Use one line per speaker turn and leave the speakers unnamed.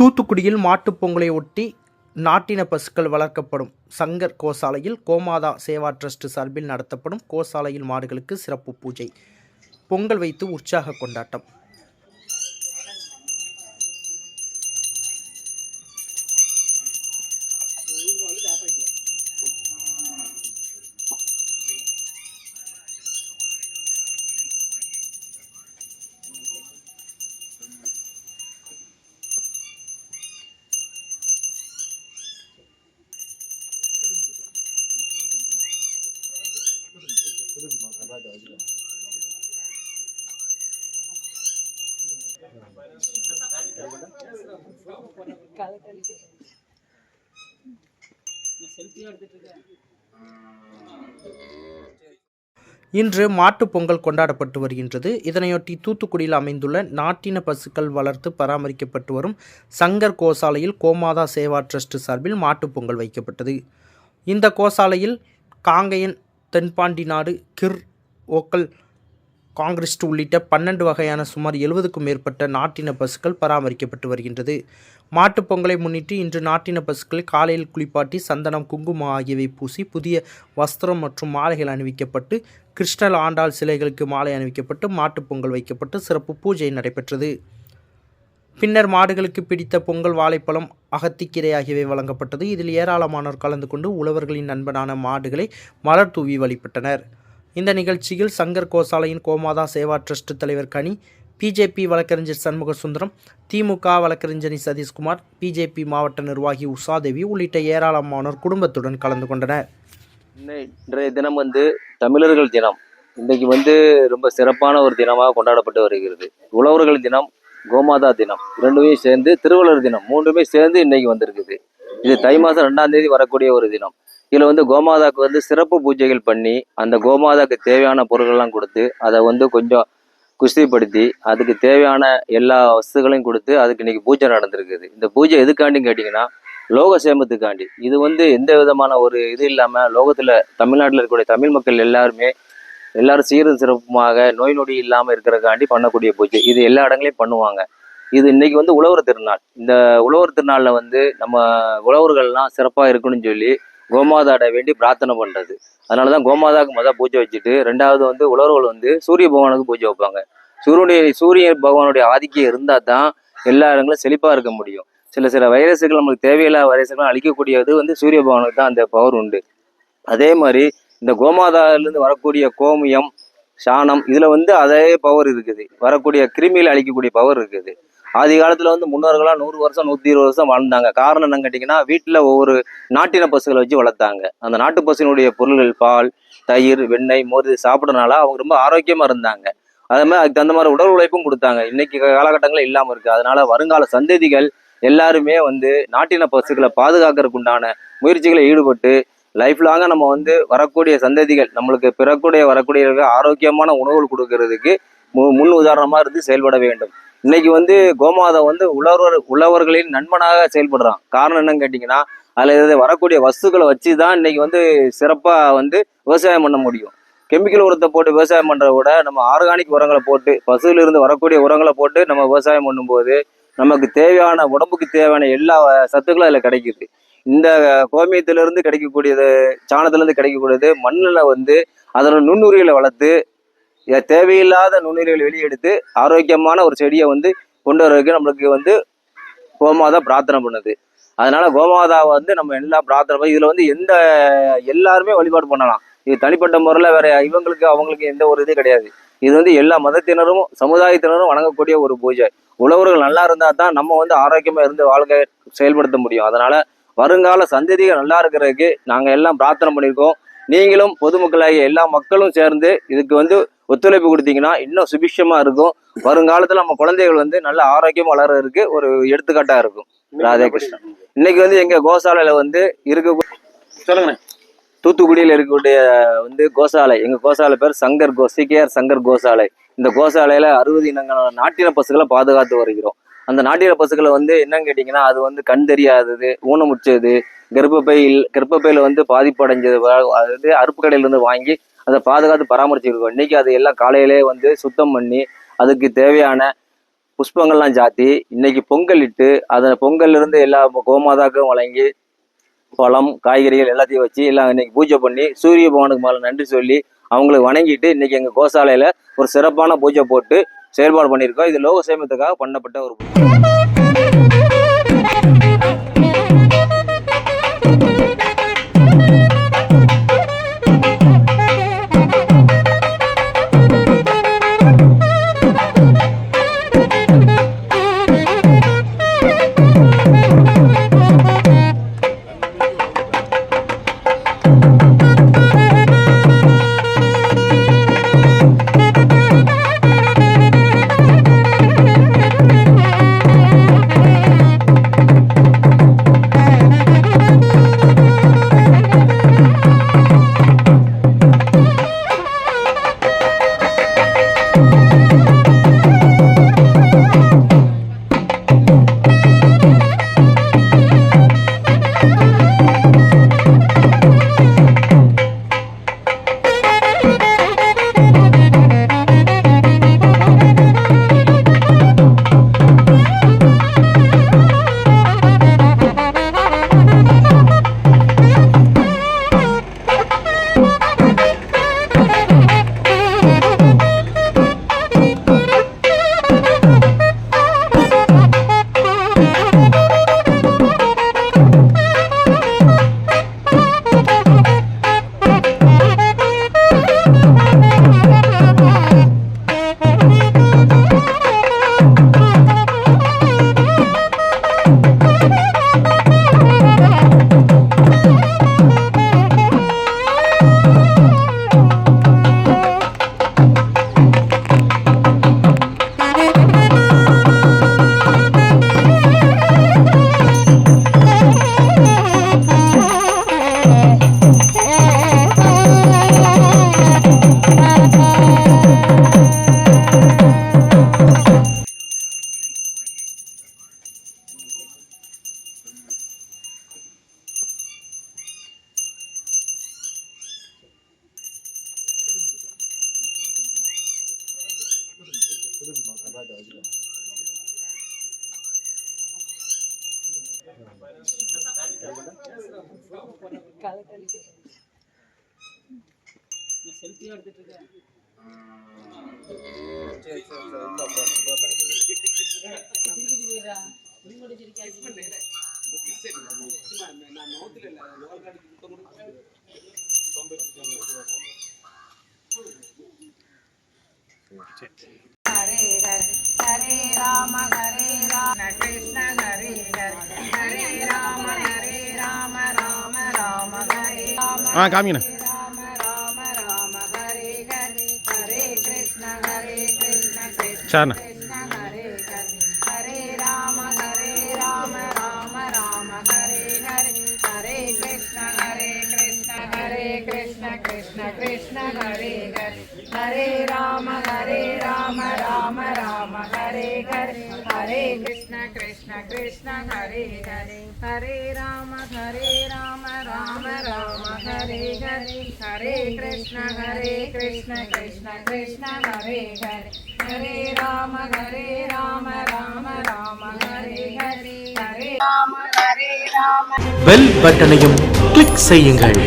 தூத்துக்குடியில் மாட்டுப் பொங்கலை ஒட்டி நாட்டின பசுக்கள் வளர்க்கப்படும் சங்கர் கோசாலையில் கோமாதா சேவா ட்ரஸ்ட் சார்பில் நடத்தப்படும் கோசாலையில் மாடுகளுக்கு சிறப்பு பூஜை. பொங்கல் வைத்து உற்சாக கொண்டாட்டம். இன்று மாட்டுப் பொங்கல் கொண்டாடப்பட்டு வருகின்றது. இதனையொட்டி தூத்துக்குடியில் அமைந்துள்ள நாட்டின பசுக்கள் வளர்த்து பராமரிக்கப்பட்டு வரும் சங்கர் கோசாலையில் கோமாதா சேவா ட்ரஸ்ட் சார்பில் மாட்டுப் பொங்கல் வைக்கப்பட்டது. இந்த கோசாலையில் காங்கையன் தென்பாண்டி நாடு கிர் ஓக்கல் காங்கிரஸ்ட் உள்ளிட்ட பன்னெண்டு வகையான சுமார் எழுபதுக்கும் மேற்பட்ட நாட்டின பசுக்கள் பராமரிக்கப்பட்டு வருகின்றது. மாட்டுப் பொங்கலை முன்னிட்டு இன்று நாட்டின பசுக்களை காலையில் குளிப்பாட்டி சந்தனம் குங்குமம் ஆகியவை பூசி புதிய வஸ்திரம் மற்றும் மாலைகள் அணிவிக்கப்பட்டு கிருஷ்ணல் ஆண்டாள் சிலைகளுக்கு மாலை அணிவிக்கப்பட்டு மாட்டுப் பொங்கல் வைக்கப்பட்டு சிறப்பு பூஜை நடைபெற்றது. பின்னர் மாடுகளுக்கு பிடித்த பொங்கல் வாழைப்பழம் அகத்திக்கீரை ஆகியவை வழங்கப்பட்டது. இதில் ஏராளமானோர் கலந்து கொண்டு உழவர்களின் நண்பனான மாடுகளை மலர் தூவி வழிபட்டனர். இந்த நிகழ்ச்சியில் சங்கர் கோசாலையின் கோமாதா சேவா ட்ரஸ்ட் தலைவர் கனி பிஜேபி வழக்கறிஞர் சண்முக சுந்தரம் திமுக வழக்கறிஞர் சதீஷ்குமார் பிஜேபி மாவட்ட நிர்வாகி உஷாதேவி உள்ளிட்ட ஏராளமானோர் குடும்பத்துடன் கலந்து கொண்டனர்.
இன்னை- இன்றைய தினம் வந்து தமிழர்கள் தினம். இன்றைக்கு வந்து ரொம்ப சிறப்பான ஒரு தினமாக கொண்டாடப்பட்டு வருகிறது. உழவர்கள் தினம் கோமாதா தினம். இரண்டுமே சேர்ந்து திருவள்ளுவர் தினம். மூன்றுமே சேர்ந்து இன்னைக்கு வந்திருக்குது. இது தை மாதம் ரெண்டாம் தேதி வரக்கூடிய ஒரு தினம். இதில் வந்து கோமாதாக்கு வந்து சிறப்பு பூஜைகள் பண்ணி அந்த கோமாதாக்கு தேவையான பொருட்கள்லாம் கொடுத்து அதை வந்து கொஞ்சம் குஸ்திப்படுத்தி அதுக்கு தேவையான எல்லா வஸ்துகளையும் கொடுத்து அதுக்கு இன்னைக்கு பூஜை நடந்திருக்குது. இந்த பூஜை எதுக்காண்டின்னு கேட்டிங்கன்னா லோக சேமத்துக்காண்டி. இது வந்து எந்த விதமான ஒரு இது இல்லாமல் லோகத்தில் தமிழ்நாட்டில் இருக்கக்கூடிய தமிழ் மக்கள் எல்லாருமே எல்லாரும் சீரும் சிறப்புமாக நோய் நொடி இல்லாமல் இருக்கிறக்காண்டி பண்ணக்கூடிய பூஜை. இது எல்லா இடங்களையும் பண்ணுவாங்க. இது இன்னைக்கு வந்து உழவர் திருநாள். இந்த உழவர் திருநாளில் வந்து நம்ம உழவர்கள்லாம் சிறப்பாக இருக்கணும்னு சொல்லி கோமாதாட வேண்டி பிரார்த்தனை பண்ணுறது அதனால தான் கோமாதாக்கு மொதல் பூஜை வச்சுட்டு ரெண்டாவது வந்து உழவர்கள் வந்து சூரிய பகவானுக்கு பூஜை வைப்பாங்க. சூரியனுடைய சூரிய பகவானுடைய ஆதிக்கம் இருந்தால் தான் எல்லா இடங்களும் செழிப்பாக இருக்க முடியும். சில சில வைரஸுகள் நம்மளுக்கு தேவையில்லாத வைரஸுகள் அழிக்கக்கூடியது வந்து சூரிய பகவானுக்கு தான் அந்த பவர் உண்டு. அதே மாதிரி இந்த கோமாதாவிலேருந்து வரக்கூடிய கோமியம் சாணம் இதில் வந்து அதே பவர் இருக்குது. வரக்கூடிய கிருமிகளை அழிக்கக்கூடிய பவர் இருக்குது. ஆதி காலத்துல வந்து முன்னோர்களாக நூறு வருஷம் நூற்றி இருபது வருஷம் வாழ்ந்தாங்க. காரணம் என்னன்னு கேட்டிங்கன்னா வீட்டில் ஒவ்வொரு நாட்டின பசுகளை வச்சு வளர்த்தாங்க. அந்த நாட்டு பசுனுடைய பொருள்கள் பால் தயிர் வெண்ணெய் மோர் சாப்பிட்றதுனால அவங்க ரொம்ப ஆரோக்கியமாக இருந்தாங்க. அதே மாதிரி அதுக்கு தகுந்த மாதிரி உடல் உழைப்பும் கொடுத்தாங்க. இன்னைக்கு காலகட்டங்களில் இல்லாமல் இருக்கு. அதனால வருங்கால சந்ததிகள் எல்லாருமே வந்து நாட்டின பசுக்களை பாதுகாக்கிறதுக்கு உண்டான முயற்சிகளை ஈடுபட்டு லைஃப் லாங்காக நம்ம வந்து வரக்கூடிய சந்ததிகள் நம்மளுக்கு பிறக்கூடிய வரக்கூடிய ஆரோக்கியமான உணவுகள் கொடுக்கறதுக்கு மு- முன் உதாரணமாக இருந்து செயல்பட வேண்டும். இன்னைக்கு வந்து கோமாதா வந்து உழவர் உழவர்களின் நண்பனாக செயல்படுறான். காரணம் என்னன்னு கேட்டிங்கன்னா அதில் வரக்கூடிய வஸ்துக்களை வச்சு தான் இன்னைக்கு வந்து சிறப்பாக வந்து விவசாயம் பண்ண முடியும். கெமிக்கல் உரத்தை போட்டு விவசாயம் பண்ணுறத விட நம்ம ஆர்கானிக் உரங்களை போட்டு பசுவிலிருந்து வரக்கூடிய உரங்களை போட்டு நம்ம விவசாயம் பண்ணும்போது நமக்கு தேவையான உடம்புக்கு தேவையான எல்லா சத்துக்களும் அதில் கிடைக்குது. இந்த கோமியத்திலிருந்து கிடைக்கக்கூடியது சாணத்திலேருந்து கிடைக்கக்கூடியது மண்ணில் வந்து அதோட நுண்ணுரிகளை வளர்த்து தேவையில்லாத நுண்ணுயிரிகளை வெளியெடுத்து ஆரோக்கியமான ஒரு செடியை வந்து கொண்டு வரதுக்கு நம்மளுக்கு வந்து கோமாதா பிரார்த்தனை பண்ணுது. அதனால கோமாதாவை வந்து நம்ம எல்லா பிரார்த்தனை பண்ணி இதுல வந்து எந்த எல்லாருமே வழிபாடு பண்ணலாம். இது தனிப்பட்ட முறையில் வேற இவங்களுக்கு அவங்களுக்கு எந்த ஒரு இது கிடையாது. இது வந்து எல்லா மதத்தினரும் சமுதாயத்தினரும் வணங்கக்கூடிய ஒரு பூஜை. உழவர்கள் நல்லா இருந்தால் தான் நம்ம வந்து ஆரோக்கியமாக இருந்து வாழ்க்கை செயல்படுத்த முடியும். அதனால வருங்கால சந்ததிகள் நல்லா இருக்கிறதுக்கு நாங்கள் எல்லாம் பிரார்த்தனை பண்ணியிருக்கோம் நீங்களும் பொதுமக்களாகிய எல்லா மக்களும் சேர்ந்து இதுக்கு வந்து ஒத்துழைப்பு கொடுத்தீங்கன்னா இன்னும் சுபிக்ஷமா இருக்கும். வருங்காலத்துல நம்ம குழந்தைகள் வந்து நல்ல ஆரோக்கியமா வளர்றதுக்கு ஒரு எடுத்துக்காட்டா இருக்கும். ராதே கிருஷ்ணன் இன்னைக்கு வந்து எங்க கோசாலையில வந்து இருக்க
சொல்லுங்கண்ணே.
தூத்துக்குடியில் இருக்கக்கூடிய வந்து கோசாலை. எங்க கோசாலை பேர் சங்கர் கோ சிகேஆர் சங்கர் கோசாலை. இந்த கோசாலையில அறுபது இனங்களான நாட்டின பசுகளை பாதுகாத்து வருகிறோம். அந்த நாட்டின பசுக்களை வந்து என்னன்னு கேட்டீங்கன்னா அது வந்து கண் தெரியாதது ஊனமுற்றது கர்ப்பப்பையில் கர்ப்பப்பையில் வந்து பாதிப்படைஞ்சது அதாவது அறுப்பு கடையிலேருந்து வாங்கி அதை பாதுகாத்து பராமரிச்சுருக்கோம் இன்றைக்கி அது எல்லாம் காலையிலே வந்து சுத்தம் பண்ணி அதுக்கு தேவையான புஷ்பங்கள்லாம் சாத்தி இன்னைக்கு பொங்கல் இட்டு அதை பொங்கல்லிருந்து எல்லா கோமாதாக்கும் வழங்கி பழம் காய்கறிகள் எல்லாத்தையும் வச்சு எல்லாம் இன்னைக்கு பூஜை பண்ணி சூரிய பகவானுக்கு மேலே நன்றி சொல்லி அவங்களுக்கு வணங்கிட்டு இன்னைக்கு எங்கள் கோசாலையில் ஒரு சிறப்பான பூஜை போட்டு செயல்பாடு பண்ணியிருக்கோம். இது லோக சேமத்துக்காக பண்ணப்பட்ட ஒரு
செல்ஃபியா எடுத்துட்டு இருக்கேன் சரி சரி ஹரே ஹரே ராம ஹரே ராம கிருஷ்ண ஹரே ஹரே
ஆ காமிங்கண்ணே
राम राम राम हरे हरे हरे कृष्ण हरे कृष्ण कृष्ण
சரிண்ணே
कृष्ण हरे हरे हरे राम हरे राम राम राम हरे हरे हरे कृष्ण हरे कृष्ण हरे कृष्ण कृष्ण कृष्ण हरे हरे हरे राम हरे राम राम राम हरे हरे हरे कृष्ण कृष्ण कृष्ण हरे हरे हरे राम हरे राम राम राम हरे हरे हरे कृष्ण हरे कृष्ण कृष्ण कृष्ण हरे हरे हरे राम हरे राम राम राम हरे हरे हरे राम हरे राम
பெல் பட்டனையும் கிளிக் செய்யுங்கள்